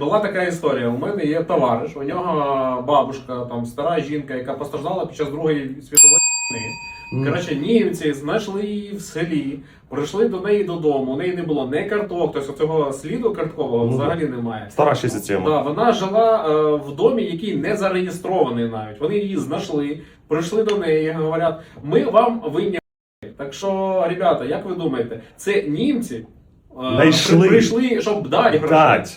Була така історія. У мене є товариш, у нього бабушка, там стара жінка, яка постраждала під час Другої світової війни. Коротше, німці знайшли її в селі, прийшли до неї додому. У неї не було ні карток, тобто цього сліду карткового Ну, взагалі немає. Стара ще система. Да, вона жила е, в домі, який не зареєстрований навіть. Вони її знайшли, прийшли до неї і говорять: ми вам винні. Так що, ребята, як ви думаєте, це німці е, прийшли, щоб дати гроші.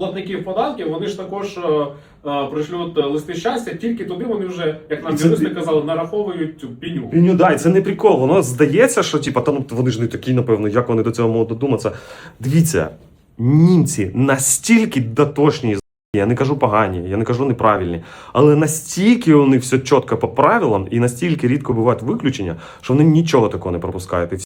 платників податків, вони ж також е, е, пришлють листи щастя, тільки туди вони вже, як нам І це юристи казали, нараховують цю піню. Піню, да, і це не прикол. Воно здається, що типа, та ну вони ж не такі, напевно, як вони до цього можуть додуматися. Дивіться, німці настільки дотошні, з***, я не кажу погані, я не кажу неправильні, але настільки вони все чітко по правилам і настільки рідко бувають виключення, що вони нічого такого не пропускають. І